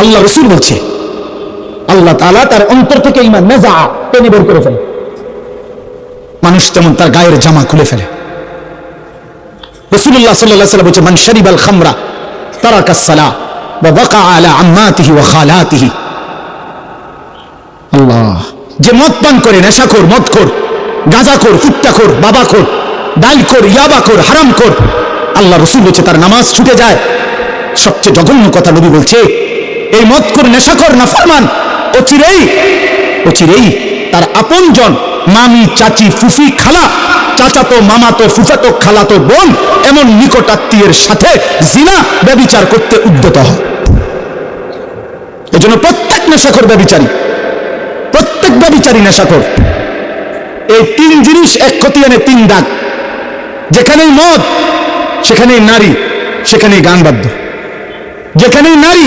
আল্লাহ রসুল বলছে, আল্লাহ তালা তার অন্তর থেকে ইমান নেজা টেনে বের করে ফেলে। মানুষ তেমন তার গায়ের জামা খুলে ফেলে। রসুল্লাহ সাল্লাহ সাল্লাম বলছে, মান শরিবাল খামরা তারা কাসালা বা ওয়াকা আলা আম্মাতিহি ওয়া খালাতিহি। আল্লাহ, যে মদ পান করে, নেশাখোর, মদখোর, গাঁজাখোর বাবাখোর ডাইলখোর ইয়াবাখোর, হারামখোর, আল্লাহ রসুল বলছে, তার নামাজ ছুটে যায়। সবচেয়ে জঘন্য কথা নবী বলছে এই মদখোর নেশাখোর না ফরমান অচিরেই অচিরেই তার আপনজন, মামি, চাচি, ফুফি, খালা, চাচাতো, মামাতো, ফুফাতো, খালাতো বোন এমন নিকট আত্মীয়ের সাথে জিনা, ব্যবিচার করতে উদ্যত হয়। এজন্য প্রত্যেক নেশাখোর ব্যবিচারী, প্রত্যেক ব্যবিচারী নেশাখোর, এই তিন জিনিস এক খতিয়ানে তিন দাগ। যেখানেই মদ, সেখানেই নারী, সেখানেই গান বাদ্য। যেখানেই নারী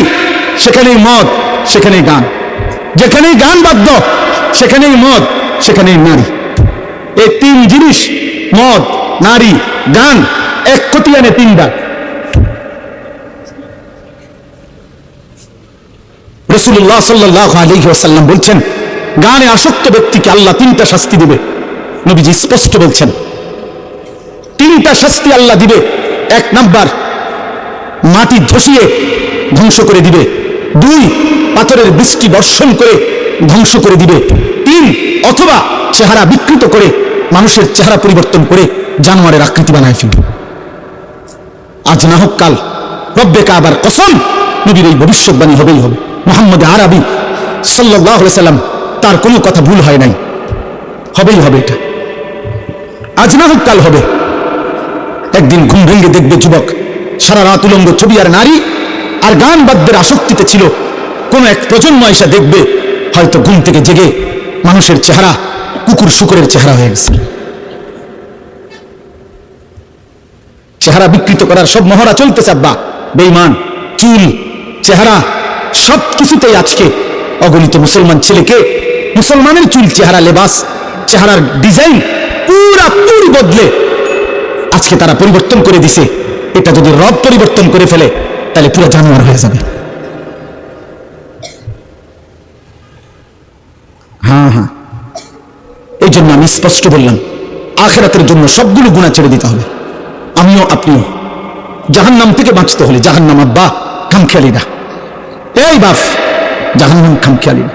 সেখানেই মদ, সেখানেই গান। যেখানেই গান বাদ্য, সেখানেই মদ, সেখানেই নারী। এই তিন জিনিস, মদ, নারী, গান, এক খতিয়ানে তিন দাগ রসুল্লাহ সাল্লাহ আলী ওসাল্লাম বলছেন, গানে আসক্ত ব্যক্তিকে আল্লাহ তিনটা শাস্তি দিবে। নবীজি স্পষ্ট বলছেন, তিনটা শাস্তি আল্লাহ দিবে। এক নাম্বার, মাটি ধসিয়ে ধ্বংস করে দিবে। দুই, পাথরের বৃষ্টি বর্ষণ করে ধ্বংস করে দিবে। তিন, অথবা চেহারা বিকৃত করে মানুষের চেহারা পরিবর্তন করে জানোয়ারের আকৃতি বানায় ফেলবে। আজ না হোক কাল, রব্বে কাবার কসম নবীর এই ভবিষ্যৎবাণী হবেই হবে। মোহাম্মদ আরবি সাল্লাহ সাল্লাম তার কোনো কথা ভুল হয় নাই। হবেই হবে এটা। আজ না হোক কাল হবে। একদিন ঘুম ভেঙে দেখবে যুবক সারা রাত উলঙ্গ ছবি আর নারী আর গান বাদ্যের আসক্তিতে ছিল। কোন এক প্রজন্ম এসে দেখবে, হয়তো ঘুম থেকে জেগে মানুষের চেহারা কুকুর শুকুরের চেহারা হয়ে গেছে। চেহারা বিকৃত করার সব মহড়া চলতেছে, আব্বা। বেইমান চুল চেহারা সব কিছুতেই আজকে অগণিত মুসলমান ছেলেকে মুসলমানের চুল, চেহারা লেবাস, চেহারার ডিজাইন পুরা পুরি বদলে আজকে তারা পরিবর্তন করে দিছে। এটা যদি রব পরিবর্তন করে ফেলে তাহলে পুরো জানোয়ার হয়ে যাবে হ্যাঁ হ্যাঁ এই জন্য আমি স্পষ্ট বললাম আখেরাতের জন্য সবগুলো গুণা ছেড়ে দিতে হবে আমিও আপনিও জাহান্নাম থেকে বাঁচতে হলে জাহান্নাম আব্বা খামখেয়ালি না এই বাপ জাহান্নাম খামখেয়ালি না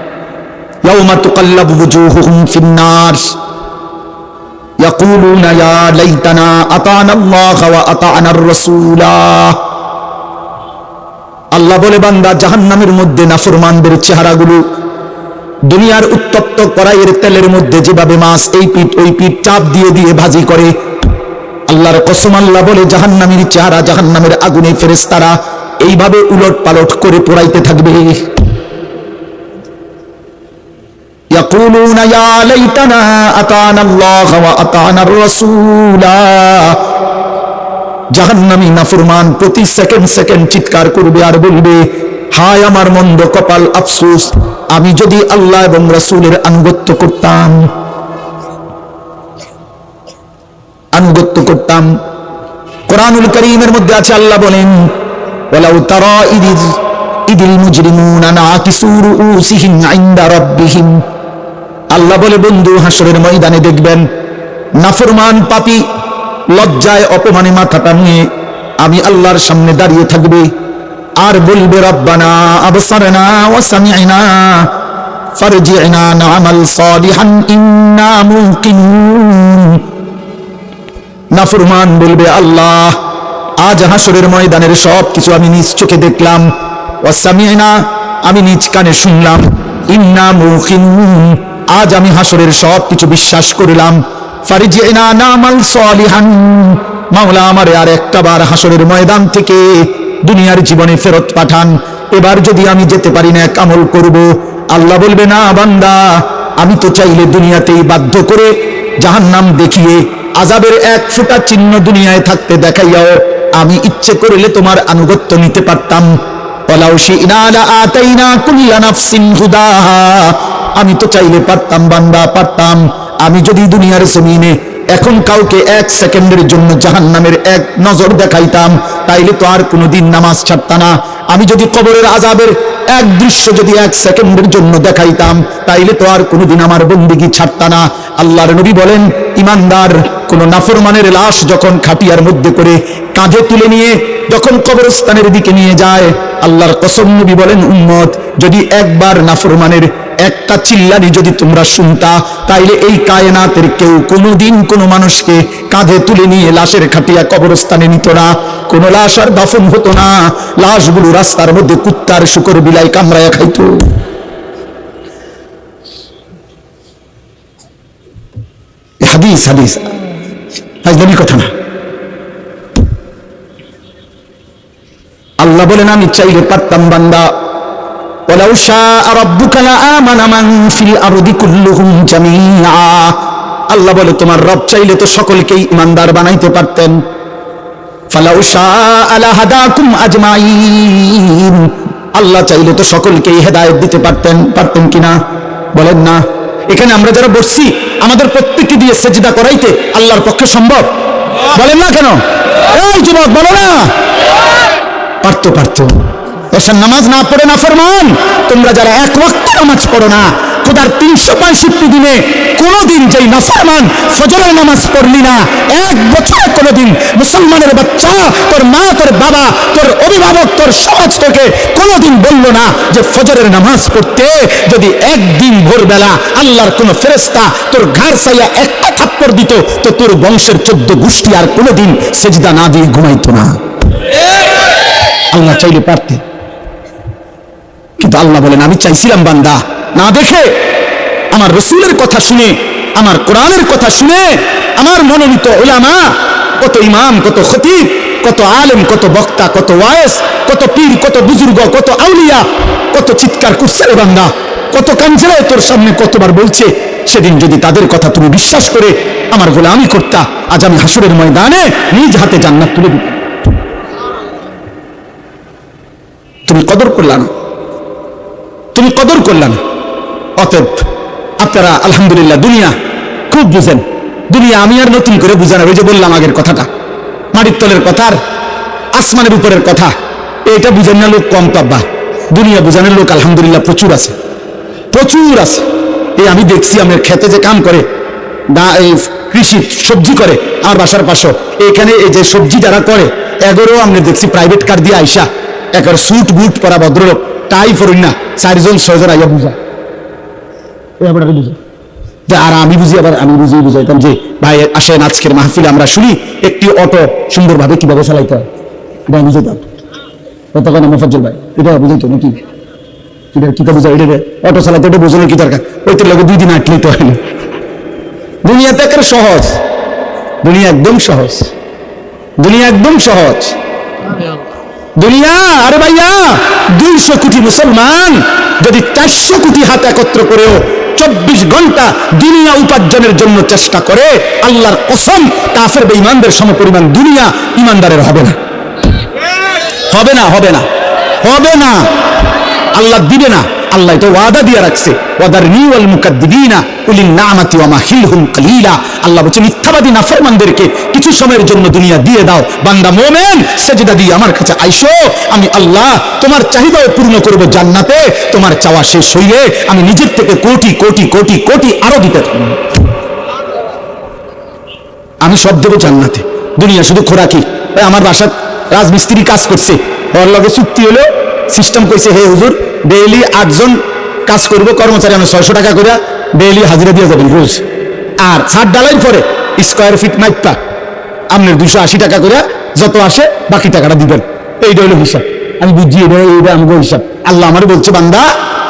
يوم تقلب وجوههم في النار يقولون يا ليتنا أطعنا الله وأطعنا الرسول আল্লাহ বলে বান্দা জাহান্নামের মধ্যে নাফরমানদের চেহারাগুলো দুনিয়ার উত্তপ্ত কড়াইয়ের তেলের মধ্যে যেভাবে মাছ এই পিঠ ওই পিঠ চাপ দিয়ে দিয়ে ভাজি করে আল্লাহর কসম আল্লাহ বলে জাহান্নামের চেহারা জাহান্নামের আগুনে ফেরেস্তারা এইভাবে উলট পালট করে পোড়াইতে থাকবে يقولون يا ليتنا أطعنا الله وأطعنا الرسول জাহান্নামী নাফরমান প্রতি সেকেন্ড সেকেন্ড চিৎকার করবে আর বলবে, হায় আমার মন্দ কপাল আফসোস, আমি যদি আল্লাহ এবং রাসূলের আনুগত্য করতাম। আনুগত্য করতাম। কোরআনুল করিমের মধ্যে আছে আল্লাহ বলেন, ওয়ালাউ তারা ইদিল ইদিল মুজরিমুনা নাকিসু রুউসিহিম ইনদা রাব্বিহিম। আল্লাহ বলে, বন্ধু হাসরের ময়দানে দেখবেন, নাফরমান পাপী লজ্জায় অপমানে মাথাটা নিয়ে আমি আল্লাহর সামনে দাঁড়িয়ে থাকবে। আর বলবে, রব্বানা মুকিনুন। বলবে, আল্লাহ, আজ হাসরের ময়দানের সব কিছু আমি নিজ চোখে দেখলাম। ওয়াসামিনা আমি নিজ কানে শুনলাম। ইন্না মুখিনুন আজ আমি হাসরের সব কিছু বিশ্বাস করলাম। ফারিজিনা নামাল সালিহান। মাওলা আমারে আর একটা বার হাসরের ময়দান থেকে দুনিয়ার জীবনে ফেরত পাঠান। এবার যদি আমি যেতে পারি না, এক আমল করব। আল্লাহ বলবে, না বান্দা, আমি তো চাইলে দুনিয়াতেই বাধ্য করে জাহান্নাম দেখিয়ে আজাবের এক ফোঁটা চিহ্ন দুনিয়ায় থাকতে দেখাইয়াও আমি ইচ্ছে করলে তোমার আনুগত্য নিতে পারতাম। আমি তো চাইলে পারতাম, বান্দা, পারতাম। আমি যদি দুনিয়ার জমিনে এখন কাউকে এক সেকেন্ডের জন্য জাহান্নামের এক নজর দেখাইতাম, তাইলে তো আর কোনোদিন নামাজ ছাড়তা না। আমি যদি কবরের আজাবের এক দৃশ্য যদি এক সেকেন্ডের জন্য দেখাইতাম, তাইলে তো আর কোনোদিন আমার বন্দিগি ছাড়তা না। আল্লাহর নবী বলেন, ইমানদার, কোন নাফরমানের লাশ যখন খাটিয়ার মধ্যে করে কাঁধে তুলে নিয়ে যখন কবরস্থানের দিকে নিয়ে যায়, আল্লাহর কসম নবী বলেন, উম্মত, যদি একবার নাফরমানের একটা চিল্লানি যদি তোমরা শুনতা, তাইলে এই কায়নাতের কেউ কোনোদিন কোনো মানুষকে কাঁধে তুলে নিয়ে লাশের খাটিয়া কবরস্থানে নিত না। কোনো লাশ আর দাফন হতো না। লাশগুলো রাস্তার মধ্যে কুত্তার শুকর বিলাই কামড়ায় খাইতো। হাদিস হাদিস। ফাজলামি কথা না। আল্লাহ বলেন, আমি চাইলে পারতাম বান্দা ولو شاء ربك لآمن من في الأرض كلهم جميعا আল্লাহ বলে তোমার রব চাইলে তো সকলকেই ইমানদার বানাইতে পারতেন ফালাউ শাআ লাহাদাকুম আজমাইন আল্লাহ চাইলে তো সকলকেই হেদায়েত দিতে পারতেন পারতেন কিনা বলেন না এখানে আমরা যারা বসছি আমাদের প্রত্যেককে দিয়ে সেজদা করাইতে আল্লাহর পক্ষে সম্ভব বলেন না কেন এই যুবক বলো না পারতো পারতো এসব নামাজ না পড়ে না ফরমান। তোমরা যারা এক ওয়াক্ত নামাজ পড়ো না, খোদার তিনশো পঁয়ষট্টি দিনে কোনোদিন যেই নাফরমান ফজরের নামাজ পড়লি না, এক বছর কোনোদিন মুসলমানের বাচ্চা, তোর মা, তোর বাবা, তোর অভিভাবক, তোর সমাজ তোকে কোনোদিন বলল না যে ফজরের নামাজ পড়তে যদি একদিন ভোরবেলা আল্লাহর কোনো ফেরেস্তা তোর ঘাড় সাইয়া একটা থাপ্পড় দিত, তো তোর বংশের চোদ্দ গোষ্ঠী আর কোনোদিন সেজদা না দিয়ে ঘুমাইতো না। আল্লাহ চাইলে পারতে। কিন্তু আল্লাহ বলেন, আমি চাইছিলাম বান্দা, না দেখে। আমার রসুলের কথা শুনে, আমার কোরআনের কথা শুনে, আমার মনোনীত ওলামা, কত ইমাম, কত খতিব, কত আলেম, কত বক্তা, কত ওয়ায়েস, কত পীর, কত বুজুর্গ, কত আউলিয়া, কত চিৎকার করছে রে বান্দা, কত কাঞ্জেলা তোর সামনে কতবার বলছে, সেদিন যদি তাদের কথা তুমি বিশ্বাস করে, আমার গোলামি করতা, আজ আমি হাসুরের ময়দানে নিজ হাতে জান্নাত তুলে দিতাম তুমি কদর করলা না। তুমি কদর করলা না অতএব আপনারা আলহামদুলিল্লাহ দুনিয়া খুব বুঝেন। দুনিয়া আমি আর নতুন করে বুঝানো ওই যে বললাম আগের কথাটা। মাটির তলের কথা আর আসমানের উপরের কথা, এটা বুঝেন না লোক কম পাব্বা দুনিয়া বুঝানোর লোক আলহামদুলিল্লাহ প্রচুর আছে। প্রচুর আছে। এই আমি দেখছি আমার খেতে যে কাম করে কৃষি সবজি করে আমার বাসার পাশে। এখানে এই যে সবজি যারা করে এগারো আমি দেখছি প্রাইভেট কার দিয়ে আইসা। একবার সুট বুট পরা ভদ্রলোক। তাই ফরুন না চারজন ছয়জন আইয়া বুঝা বুঝা যে আর আমি বুঝি আবার আমি বুঝি বুঝাইতাম যে ভাই আসেন আজকের মাহফিলে আমরা শুনি একটি অটো সুন্দরভাবে কীভাবে চালাইতে হয়। এটা বুঝাইতাম তখন মোফাজ্জল ভাই? এটা বুঝাইতো নাকি? এটা কি বুঝা এটা অটো চালাতে এটা বোঝানোর কি দরকার? ওইটার লাগে দুই দিন আটলেই তো হয় না। দুনিয়াতে একেবারে সহজ। দুনিয়া একদম সহজ। দুনিয়া একদম সহজ। দুনিয়া, আরে ভাইয়া, দুইশো কোটি মুসলমান, যদি চারশো কোটি হাত একত্র করেও চব্বিশ ঘণ্টা দুনিয়া উপার্জনের জন্য চেষ্টা করে, আল্লাহর কসম, কাফের বেঈমানদের সমপরিমাণ দুনিয়া ইমানদারের হবে না। হবে না হবে না হবে না। আল্লাহ দিবে না, আল্লাহ এটা ওয়াদা দিয়ে রাখছে। ওয়াদার নিওয়াল মুকাদ্দিবিনা। মিথ্যাবাদী নাফরমানদেরকে কিছু সময়ের জন্য দুনিয়া দিয়ে দাও। বান্দা মোমেন, সেজদা দিয়ে আমার কাছে আইসো। আমি আল্লাহ তোমার চাহিদাও পূর্ণ করব জান্নাতে। তোমার চাওয়া শেষ হইলে আমি নিজের থেকে কোটি কোটি কোটি কোটি আরও দিতে আমি সব দেবো জান্নাতে। দুনিয়া শুধু খোরাকি। আমার বাসার রাজমিস্ত্রি কাজ করছে। ওর লগে চুক্তি হলো। সিস্টেম করছে হে হুজুর, ডেইলি আটজন কাজ করব। কর্মচারী আমি ছয়শো টাকা করে ডেইলি হাজিরা দিয়ে যাবেন রোজ আর ছাদ ডালাইয়ের পরে স্কোয়ার ফিট মাইপা। আপনার দুশো আশি টাকা করে যত আসে বাকি টাকাটা দিবেন। এইটা হলো হিসাব। আমি বুঝি এটা এইটা আমাকে হিসাব। আল্লাহ আমার বলছে বান্দা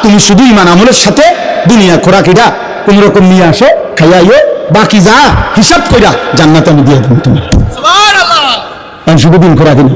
তুমি শুধু ইমান আমলের সাথে দুনিয়া খোরাকিটা কোন রকম নিয়ে আসো খাইয়াইও বাকি যা হিসাব কইরা জান্নাতে আমি দিয়ে দেবো তোমার। আমি শুধু দিন খোরাকি না।